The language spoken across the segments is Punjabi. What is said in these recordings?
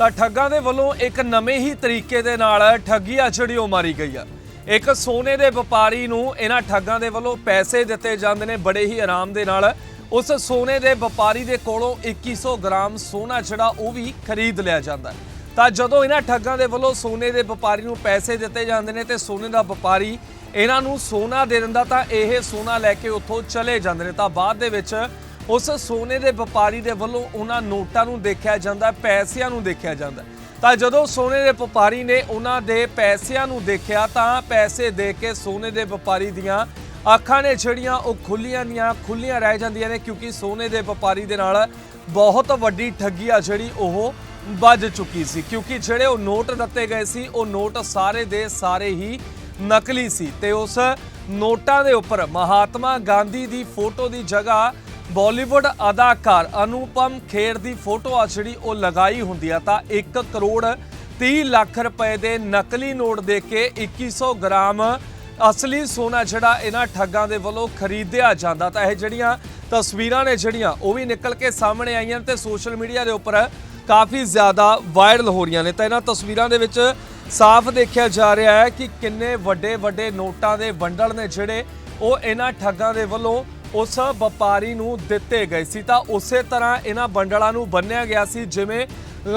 ਤਾਂ ਠੱਗਾਂ ਦੇ ਵੱਲੋਂ ਇੱਕ ਨਵੇਂ ਹੀ ਤਰੀਕੇ ਦੇ ਨਾਲ ਠੱਗੀ ਆ ਜਿਹੜੀ ਉਹ ਮਾਰੀ ਗਈ ਆ। ਇੱਕ ਸੋਨੇ ਦੇ ਵਪਾਰੀ ਨੂੰ ਇਹਨਾਂ ਠੱਗਾਂ ਦੇ ਵੱਲੋਂ ਪੈਸੇ ਦਿੱਤੇ ਜਾਂਦੇ ਨੇ ਬੜੇ ਹੀ ਆਰਾਮ ਦੇ ਨਾਲ। ਉਸ ਸੋਨੇ ਦੇ ਵਪਾਰੀ ਦੇ ਕੋਲੋਂ 2100 ਗ੍ਰਾਮ ਸੋਨਾ ਜਿਹੜਾ ਉਹ ਵੀ ਖਰੀਦ ਲਿਆ ਜਾਂਦਾ। ਤਾਂ ਜਦੋਂ ਇਹਨਾਂ ਠੱਗਾਂ ਦੇ ਵੱਲੋਂ ਸੋਨੇ ਦੇ ਵਪਾਰੀ ਨੂੰ ਪੈਸੇ ਦਿੱਤੇ ਜਾਂਦੇ ਨੇ ਤੇ ਸੋਨੇ ਦਾ ਵਪਾਰੀ ਇਹਨਾਂ ਨੂੰ ਸੋਨਾ ਦੇ ਦਿੰਦਾ ਤਾਂ ਇਹ ਸੋਨਾ ਲੈ ਕੇ ਉੱਥੋਂ ਚਲੇ ਜਾਂਦੇ ਨੇ। ਤਾਂ ਬਾਅਦ ਦੇ ਵਿੱਚ ਉਸ ਸੋਨੇ ਦੇ ਵਪਾਰੀ ਦੇ ਵੱਲੋਂ ਉਹਨਾਂ ਨੋਟਾਂ ਨੂੰ ਦੇਖਿਆ ਜਾਂਦਾ, ਪੈਸਿਆਂ ਨੂੰ ਦੇਖਿਆ ਜਾਂਦਾ। ਤਾਂ ਜਦੋਂ ਸੋਨੇ ਦੇ ਵਪਾਰੀ ਨੇ ਉਹਨਾਂ ਦੇ ਪੈਸਿਆਂ ਨੂੰ ਦੇਖਿਆ, ਤਾਂ ਪੈਸੇ ਦੇ ਕੇ ਸੋਨੇ ਦੇ ਵਪਾਰੀ ਦੀਆਂ ਅੱਖਾਂ ਨੇ ਜਿਹੜੀਆਂ ਉਹ ਖੁੱਲੀਆਂ ਦੀਆਂ, ਖੁੱਲੀਆਂ ਰਹਿ ਜਾਂਦੀਆਂ ਨੇ, ਕਿਉਂਕਿ ਸੋਨੇ ਦੇ ਵਪਾਰੀ ਦੇ ਨਾਲ ਬਹੁਤ ਵੱਡੀ ਠੱਗੀ ਆ ਜਿਹੜੀ ਉਹ ਵੱਜ ਚੁੱਕੀ ਸੀ। ਕਿਉਂਕਿ ਜਿਹੜੇ ਉਹ ਨੋਟ ਦਿੱਤੇ ਗਏ ਸੀ, ਉਹ ਨੋਟ ਸਾਰੇ ਦੇ ਸਾਰੇ ਹੀ ਨਕਲੀ ਸੀ ਤੇ ਉਸ ਨੋਟਾਂ ਦੇ ਉੱਪਰ ਮਹਾਤਮਾ ਗਾਂਧੀ ਦੀ ਫੋਟੋ ਦੀ ਜਗ੍ਹਾ ਬਾਲੀਵੁੱਡ ਅਦਾਕਾਰ ਅਨੂਪਮ ਖੇਰ ਦੀ ਫੋਟੋ ਆ ਜਿਹੜੀ ਉਹ ਲਗਾਈ ਹੁੰਦੀ ਆ ਤਾਂ 1 ਕਰੋੜ 30 ਲੱਖ ਰੁਪਏ ਦੇ ਨਕਲੀ ਨੋਟ ਦੇ ਕੇ 2100 ਗ੍ਰਾਮ ਅਸਲੀ ਸੋਨਾ ਜਿਹੜਾ ਇਹਨਾਂ ਠੱਗਾਂ ਦੇ ਵੱਲੋਂ ਖਰੀਦਿਆ ਜਾਂਦਾ। ਤਾਂ ਇਹ ਜਿਹੜੀਆਂ ਤਸਵੀਰਾਂ ਨੇ ਜਿਹੜੀਆਂ, ਉਹ ਵੀ ਨਿਕਲ ਕੇ ਸਾਹਮਣੇ ਆਈਆਂ ਤੇ ਸੋਸ਼ਲ ਮੀਡੀਆ ਦੇ ਉੱਪਰ ਕਾਫੀ ਜ਼ਿਆਦਾ ਵਾਇਰਲ ਹੋ ਰਹੀਆਂ ਨੇ। ਤਾਂ ਇਹਨਾਂ ਤਸਵੀਰਾਂ ਦੇ ਵਿੱਚ ਸਾਫ਼ ਦੇਖਿਆ ਜਾ ਰਿਹਾ ਹੈ ਕਿ ਕਿੰਨੇ ਵੱਡੇ ਵੱਡੇ ਨੋਟਾਂ ਦੇ ਬੰਡਲ ਨੇ ਜਿਹੜੇ ਉਹ ਇਹਨਾਂ ਠੱਗਾਂ ਦੇ ਵੱਲੋਂ ਉਸ ਵਪਾਰੀ ਨੂੰ ਦਿੱਤੇ ਗਏ ਸੀ ਤਾਂ ਉਸੇ ਤਰ੍ਹਾਂ ਇਹਨਾਂ ਬੰਡਲਾਂ ਨੂੰ ਬੰਨਿਆ ਗਿਆ ਸੀ, ਜਿਵੇਂ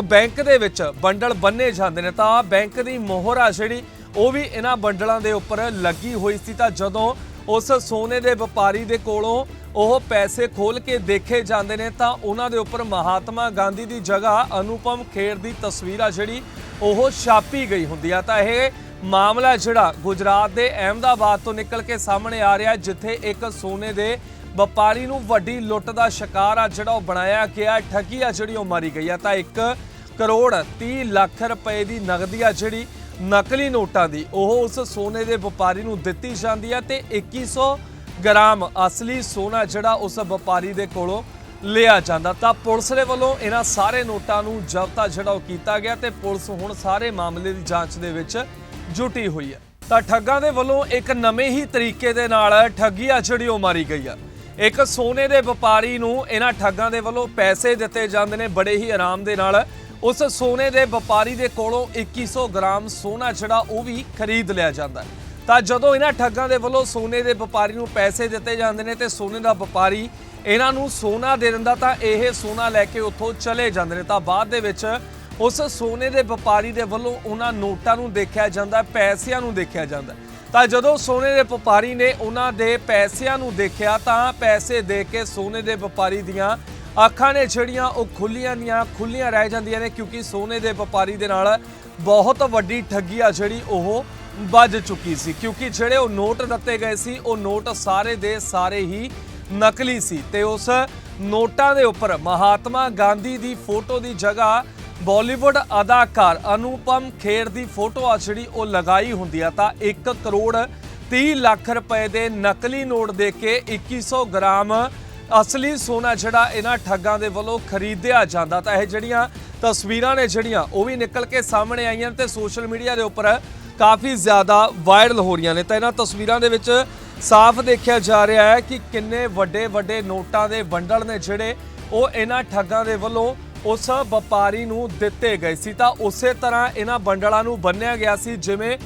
ਬੈਂਕ ਦੇ ਵਿੱਚ ਬੰਡਲ ਬੰਨੇ ਜਾਂਦੇ ਨੇ ਤਾਂ ਬੈਂਕ ਦੀ ਮੋਹਰ ਆ ਜਿਹੜੀ, ਉਹ ਵੀ ਇਹਨਾਂ ਬੰਡਲਾਂ ਦੇ ਉੱਪਰ ਲੱਗੀ ਹੋਈ ਸੀ ਤਾਂ ਜਦੋਂ ਉਸ ਸੋਨੇ ਦੇ ਵਪਾਰੀ ਦੇ ਕੋਲੋਂ ਉਹ ਪੈਸੇ ਖੋਲ ਕੇ ਦੇਖੇ ਜਾਂਦੇ ਨੇ ਤਾਂ ਉਹਨਾਂ ਦੇ ਉੱਪਰ ਮਹਾਤਮਾ ਗਾਂਧੀ ਦੀ ਜਗ੍ਹਾ ਅਨੁਪਮ ਖੇਰ ਦੀ ਤਸਵੀਰ ਆ ਜਿਹੜੀ, ਉਹ ਛਾਪੀ ਗਈ ਹੁੰਦੀ ਆ ਤਾਂ ਇਹ ਮਾਮਲਾ ਜਿਹੜਾ ਗੁਜਰਾਤ ਦੇ ਅਹਿਮਦਾਬਾਦ ਤੋਂ ਨਿਕਲ ਕੇ ਸਾਹਮਣੇ ਆ ਰਿਹਾ ਜਿੱਥੇ ਇੱਕ ਸੋਨੇ ਦੇ ਵਪਾਰੀ ਨੂੰ ਵੱਡੀ ਲੁੱਟ ਦਾ ਸ਼ਿਕਾਰ ਆ ਜਿਹੜਾ ਉਹ ਬਣਾਇਆ ਗਿਆ ਠੱਗੀ ਆ ਜਿਹੜੀ ਉਹ ਮਾਰੀ ਗਈ ਆ। ਤਾਂ 1 ਕਰੋੜ 30 ਲੱਖ ਰੁਪਏ ਦੀ ਨਗਦੀ ਆ ਜਿਹੜੀ ਨਕਲੀ ਨੋਟਾਂ ਦੀ, ਉਹ ਉਸ ਸੋਨੇ ਦੇ ਵਪਾਰੀ ਨੂੰ ਦਿੱਤੀ ਜਾਂਦੀ ਆ ਤੇ 2100 ਗ੍ਰਾਮ ਅਸਲੀ ਸੋਨਾ ਜਿਹੜਾ ਉਸ ਵਪਾਰੀ ਦੇ ਕੋਲੋਂ ਲਿਆ ਜਾਂਦਾ। ਤਾਂ ਪੁਲਿਸ ਦੇ ਵੱਲੋਂ ਇਹਨਾਂ ਸਾਰੇ ਨੋਟਾਂ ਨੂੰ ਜ਼ਬਤਾ ਜਿਹੜਾ ਉਹ ਕੀਤਾ ਗਿਆ ਤੇ ਪੁਲਿਸ ਹੁਣ ਸਾਰੇ ਮਾਮਲੇ ਦੀ ਜਾਂਚ ਦੇ ਵਿੱਚ ਜੁਟੀ ਹੋਈ ਹੈ। ਤਾਂ ਠੱਗਾਂ ਦੇ ਵੱਲੋਂ ਇੱਕ ਨਵੇਂ ਹੀ ਤਰੀਕੇ ਦੇ ਨਾਲ ਠੱਗੀ ਆ ਜਿਹੜੀ ਉਹ ਮਾਰੀ ਗਈ ਆ ਇੱਕ ਸੋਨੇ ਦੇ ਵਪਾਰੀ ਨੂੰ ਇਹਨਾਂ ਠੱਗਾਂ ਦੇ ਵੱਲੋਂ ਪੈਸੇ ਦਿੱਤੇ ਜਾਂਦੇ ਨੇ ਬੜੇ ਹੀ ਆਰਾਮ ਦੇ ਨਾਲ। ਉਸ ਸੋਨੇ ਦੇ ਵਪਾਰੀ ਦੇ ਕੋਲੋਂ 2100 ਗ੍ਰਾਮ ਸੋਨਾ ਜਿਹੜਾ ਉਹ ਵੀ ਖਰੀਦ ਲਿਆ ਜਾਂਦਾ ਤਾਂ ਜਦੋਂ ਇਹਨਾਂ ਠੱਗਾਂ ਦੇ ਵੱਲੋਂ ਸੋਨੇ ਦੇ ਵਪਾਰੀ ਨੂੰ ਪੈਸੇ ਦਿੱਤੇ ਜਾਂਦੇ ਨੇ ਤੇ ਸੋਨੇ ਦਾ ਵਪਾਰੀ ਇਹਨਾਂ ਨੂੰ ਸੋਨਾ ਦੇ ਦਿੰਦਾ ਤਾਂ ਇਹ ਸੋਨਾ ਲੈ ਕੇ ਉੱਥੋਂ ਚਲੇ ਜਾਂਦੇ ਨੇ। ਤਾਂ ਬਾਅਦ ਦੇ ਵਿੱਚ ਉਸ ਸੋਨੇ ਦੇ ਵਪਾਰੀ ਦੇ ਵੱਲੋਂ ਉਹਨਾਂ ਨੋਟਾਂ ਨੂੰ ਦੇਖਿਆ ਜਾਂਦਾ, ਪੈਸਿਆਂ ਨੂੰ ਦੇਖਿਆ ਜਾਂਦਾ। ਤਾਂ ਜਦੋਂ ਸੋਨੇ ਦੇ ਵਪਾਰੀ ਨੇ ਉਹਨਾਂ ਦੇ ਪੈਸਿਆਂ ਨੂੰ ਦੇਖਿਆ, ਤਾਂ ਪੈਸੇ ਦੇ ਕੇ ਸੋਨੇ ਦੇ ਵਪਾਰੀ ਦੀਆਂ ਅੱਖਾਂ ਨੇ ਜਿਹੜੀਆਂ ਉਹ ਖੁੱਲੀਆਂ ਦੀਆਂ, ਖੁੱਲੀਆਂ ਰਹਿ ਜਾਂਦੀਆਂ ਨੇ, ਕਿਉਂਕਿ ਸੋਨੇ ਦੇ ਵਪਾਰੀ ਦੇ ਨਾਲ ਬਹੁਤ ਵੱਡੀ ਠੱਗੀ ਆ ਜਿਹੜੀ ਉਹ ਵੱਜ ਚੁੱਕੀ ਸੀ। ਕਿਉਂਕਿ ਜਿਹੜੇ ਉਹ ਨੋਟ ਦਿੱਤੇ ਗਏ ਸੀ, ਉਹ ਨੋਟ ਸਾਰੇ ਦੇ ਸਾਰੇ ਹੀ ਨਕਲੀ ਸੀ ਤੇ ਉਸ ਨੋਟਾਂ ਦੇ ਉੱਪਰ ਮਹਾਤਮਾ ਗਾਂਧੀ ਦੀ ਫੋਟੋ ਦੀ ਜਗ੍ਹਾ ਬਾਲੀਵੁੱਡ ਅਦਾਕਾਰ ਅਨੂਪਮ ਖੇਰ ਦੀ ਫੋਟੋ ਆ ਜਿਹੜੀ ਉਹ ਲਗਾਈ ਹੁੰਦੀ ਆ ਤਾਂ 1 ਕਰੋੜ 30 ਲੱਖ ਰੁਪਏ ਦੇ ਨਕਲੀ ਨੋਟ ਦੇ ਕੇ 2100 ਗ੍ਰਾਮ ਅਸਲੀ ਸੋਨਾ ਜਿਹੜਾ ਇਹਨਾਂ ਠੱਗਾਂ ਦੇ ਵੱਲੋਂ ਖਰੀਦਿਆ ਜਾਂਦਾ। ਤਾਂ ਇਹ ਜਿਹੜੀਆਂ ਤਸਵੀਰਾਂ ਨੇ ਜਿਹੜੀਆਂ, ਉਹ ਵੀ ਨਿਕਲ ਕੇ ਸਾਹਮਣੇ ਆਈਆਂ ਤੇ ਸੋਸ਼ਲ ਮੀਡੀਆ ਦੇ ਉੱਪਰ ਕਾਫੀ ਜ਼ਿਆਦਾ ਵਾਇਰਲ ਹੋ ਰਹੀਆਂ ਨੇ। ਤਾਂ ਇਹਨਾਂ ਤਸਵੀਰਾਂ ਦੇ ਵਿੱਚ ਸਾਫ਼ ਦੇਖਿਆ ਜਾ ਰਿਹਾ ਹੈ ਕਿ ਕਿੰਨੇ ਵੱਡੇ ਵੱਡੇ ਨੋਟਾਂ ਦੇ ਬੰਡਲ ਨੇ ਜਿਹੜੇ ਉਹ ਇਹਨਾਂ ਠੱਗਾਂ ਦੇ ਵੱਲੋਂ ਉਸ ਵਪਾਰੀ ਨੂੰ ਦਿੱਤੇ ਗਏ ਸੀ। ਤਾਂ ਉਸੇ ਤਰ੍ਹਾਂ ਇਹਨਾਂ ਬੰਡਲਾਂ ਨੂੰ ਬੰਨਿਆ ਗਿਆ ਸੀ, ਜਿਵੇਂ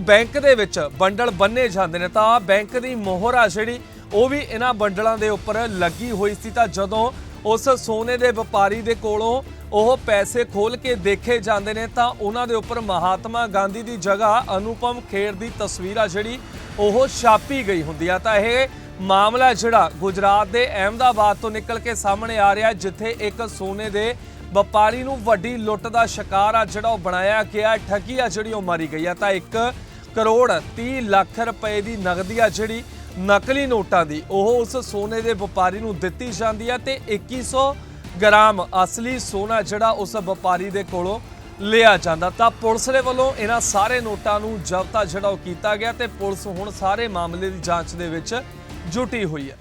ਬੈਂਕ ਦੇ ਵਿੱਚ ਬੰਡਲ ਬੰਨੇ ਜਾਂਦੇ ਨੇ। ਤਾਂ ਬੈਂਕ ਦੀ ਮੋਹਰ ਆ ਜਿਹੜੀ, ਉਹ ਵੀ ਇਹਨਾਂ ਬੰਡਲਾਂ ਦੇ ਉੱਪਰ ਲੱਗੀ ਹੋਈ ਸੀ। ਤਾਂ ਜਦੋਂ ਉਸ ਸੋਨੇ ਦੇ ਵਪਾਰੀ ਦੇ ਕੋਲੋਂ ਉਹ ਪੈਸੇ ਖੋਲ ਕੇ ਦੇਖੇ ਜਾਂਦੇ ਨੇ, ਤਾਂ ਉਹਨਾਂ ਦੇ ਉੱਪਰ ਮਹਾਤਮਾ ਗਾਂਧੀ ਦੀ ਜਗ੍ਹਾ ਅਨੁਪਮ ਖੇਰ ਦੀ ਤਸਵੀਰ ਆ ਜਿਹੜੀ, ਉਹ ਛਾਪੀ ਗਈ ਹੁੰਦੀ ਆ। ਤਾਂ ਇਹ ਮਾਮਲਾ ਜਿਹੜਾ ਗੁਜਰਾਤ ਦੇ ਅਹਿਮਦਾਬਾਦ ਤੋਂ ਨਿਕਲ ਕੇ ਸਾਹਮਣੇ ਆ ਰਿਹਾ ਜਿੱਥੇ ਇੱਕ ਸੋਨੇ ਦੇ ਵਪਾਰੀ ਨੂੰ ਵੱਡੀ ਲੁੱਟ ਦਾ ਸ਼ਿਕਾਰ ਆ ਜਿਹੜਾ ਉਹ ਬਣਾਇਆ ਗਿਆ ਠੱਗੀ ਆ ਜਿਹੜੀ ਉਹ ਮਾਰੀ ਗਈ ਆ। ਤਾਂ 1 ਕਰੋੜ 30 ਲੱਖ ਰੁਪਏ ਦੀ ਨਗਦੀ ਆ ਜਿਹੜੀ ਨਕਲੀ ਨੋਟਾਂ ਦੀ, ਉਹ ਉਸ ਸੋਨੇ ਦੇ ਵਪਾਰੀ ਨੂੰ ਦਿੱਤੀ ਜਾਂਦੀ ਆ ਤੇ 2100 ਗ੍ਰਾਮ ਅਸਲੀ ਸੋਨਾ ਜਿਹੜਾ ਉਸ ਵਪਾਰੀ ਦੇ ਕੋਲੋਂ ਲਿਆ ਜਾਂਦਾ। ਤਾਂ ਪੁਲਿਸ ਦੇ ਵੱਲੋਂ ਇਹਨਾਂ ਸਾਰੇ ਨੋਟਾਂ ਨੂੰ ਜ਼ਬਤਾ ਜਿਹੜਾ ਉਹ ਕੀਤਾ ਗਿਆ ਤੇ ਪੁਲਿਸ ਹੁਣ ਸਾਰੇ ਮਾਮਲੇ ਦੀ ਜਾਂਚ ਦੇ ਵਿੱਚ ਜੁਟੀ ਹੋਈ ਹੈ।